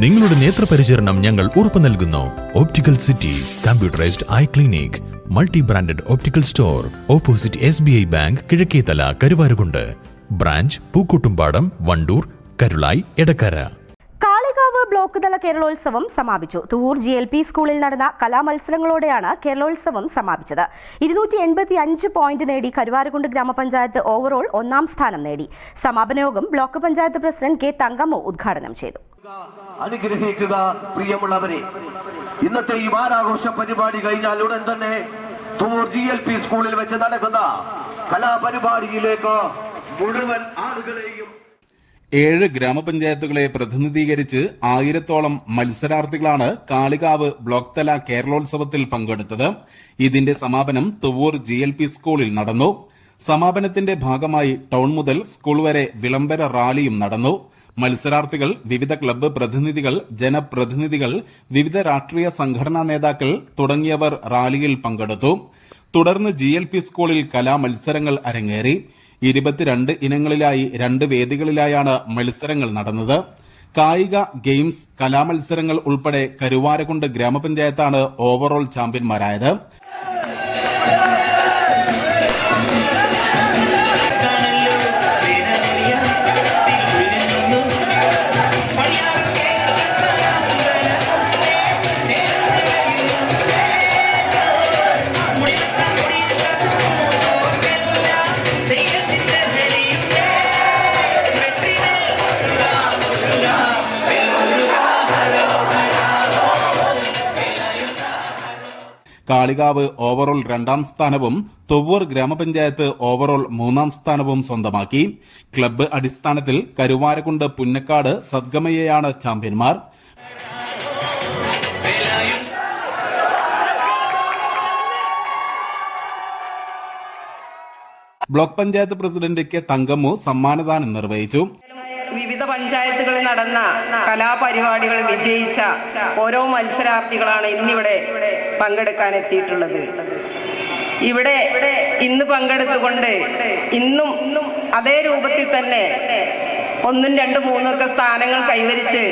നിങ്ങളുടെ നേത്രപരിചരണം ഞങ്ങൾ ഉറപ്പു നൽകുന്നു. Optical city computerised eye clinic multi branded optical store opposite S B I bank Kizhakkethala Karuvarakundu. Branch Pookkottumpadam Wandoor Karulai Edakkara. Kalikavu block തല കേരളോത്സവം സമാപിച്ചു. തൂർ G L P സ്കൂളിൽ നടന്ന കലാമത്സരങ്ങളോടെയാണ് കേരളോത്സവം സമാപിച്ചത്. ഇരുന്നൂറ്റി എൺപത്തി അഞ്ച് പോയിന്റ് നേടി കരുവാരകുണ്ട് ഗ്രാമപഞ്ചായത്ത് ഓവറോൾ ഒന്നാം സ്ഥാനം നേടി. സമാപന യോഗം block panchayat president K Thankammu ഉദ്ഘാടനം ചെയ്തു. അനുഗ്രഹിക്കുക. പ്രിയമുള്ളവരെ. ഇന്നത്തെ ഈ വാരാഘോഷ പരിപാടി കഴിഞ്ഞാൽ ഉടൻ തന്നെ തൂർ ജി എൽ പി സ്കൂളിൽ വെച്ച് നടക്കുന്ന കലാപരിപാടിയിലേക്ക് മുഴുവൻ ആളുകളെയും ഏഴ് ഗ്രാമപഞ്ചായത്തുകളെ പ്രതിനിധീകരിച്ച് ആയിരത്തോളം മത്സരാർത്ഥികളാണ് കാളികാവ് ബ്ലോക്ക് തല കേരളോത്സവത്തിൽ പങ്കെടുത്തത്. ഇതിന്റെ സമാപനം തുവൂർ ജി എൽ പി സ്കൂളിൽ നടന്നു. സമാപനത്തിന്റെ ഭാഗമായി ടൗൺ മുതൽ സ്കൂൾ വരെ വിളംബര റാലിയും നടന്നു. മത്സരാർത്ഥികൾ വിവിധ ക്ലബ്ബ് പ്രതിനിധികൾ ജനപ്രതിനിധികൾ വിവിധ രാഷ്ട്രീയ സംഘടനാ നേതാക്കൾ തുടങ്ങിയവർ റാലിയിൽ പങ്കെടുത്തു. തുടർന്ന് ജി എൽ പി സ്കൂളിൽ കലാമത്സരങ്ങൾ അരങ്ങേറി. ഇരുപത്തിരണ്ട് ഇനങ്ങളിലായി രണ്ട് വേദികളിലായാണ് മത്സരങ്ങൾ നടന്നത്. കായിക ഗെയിംസ് കലാമത്സരങ്ങൾ ഉൾപ്പെടെ കരുവാരകുണ്ട് ഗ്രാമപഞ്ചായത്താണ് ഓവറോൾ ചാമ്പ്യന്മാരായത്. കാളികാവ് ഓവറോൾ രണ്ടാം സ്ഥാനവും തൊവ്വൂർ ഗ്രാമപഞ്ചായത്ത് ഓവറോൾ മൂന്നാം സ്ഥാനവും സ്വന്തമാക്കി. ക്ലബ്ബ് അടിസ്ഥാനത്തിൽ കരുവാരക്കുണ്ട് പുന്നക്കാട് സദ്ഗമയെയാണ് ചാമ്പ്യന്മാർ. Block panchayat president K Thankammu സമ്മാനദാനം നിർവഹിച്ചു. പഞ്ചായത്തുകളിൽ നടന്ന കലാപരിപാടികൾ വിജയിച്ച ഓരോ മത്സരാർത്ഥികളാണ് ഇന്നിവിടെ പങ്കെടുക്കാൻ എത്തിയിട്ടുള്ളത് ഇവിടെ ഇന്ന് പങ്കെടുത്തുകൊണ്ട് ഇന്നും അതേ രൂപത്തിൽ തന്നെ ഒന്നും രണ്ടും മൂന്നും ഒക്കെ സ്ഥാനങ്ങൾ കൈവരിച്ച്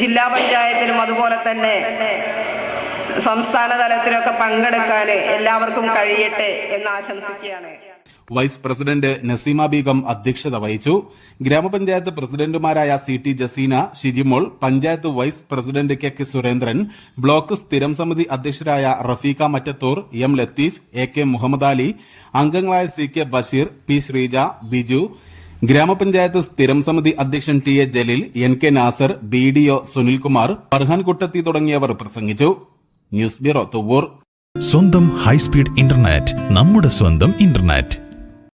ജില്ലാ പഞ്ചായത്തിലും അതുപോലെ തന്നെ സംസ്ഥാന തലത്തിലൊക്കെ പങ്കെടുക്കാൻ എല്ലാവർക്കും കഴിയട്ടെ എന്ന് ആശംസിക്കുകയാണ്. വൈസ് പ്രസിഡന്റ് നസീമ ബീഗം അധ്യക്ഷത വഹിച്ചു. ഗ്രാമപഞ്ചായത്ത് പ്രസിഡന്റുമാരായ C T Jaseena Shijimol panchayat vice president K K Surendran block സ്ഥിരം സമിതി അധ്യക്ഷരായ Rafeekha Mattathur M Latheef A K Muhammad Ali അംഗങ്ങളായ C K Basheer P Sreeja Biju grama panchayat സ്ഥിരം സമിതി അധ്യക്ഷൻ T A Jaleel N K Nasar B D O Sunilkumar Farhan Kuttathi തുടങ്ങിയവർ പ്രസംഗിച്ചു. News bureau Thuvvur. സ്വന്തം high speed internet നമ്മുടെ സ്വന്തം internet.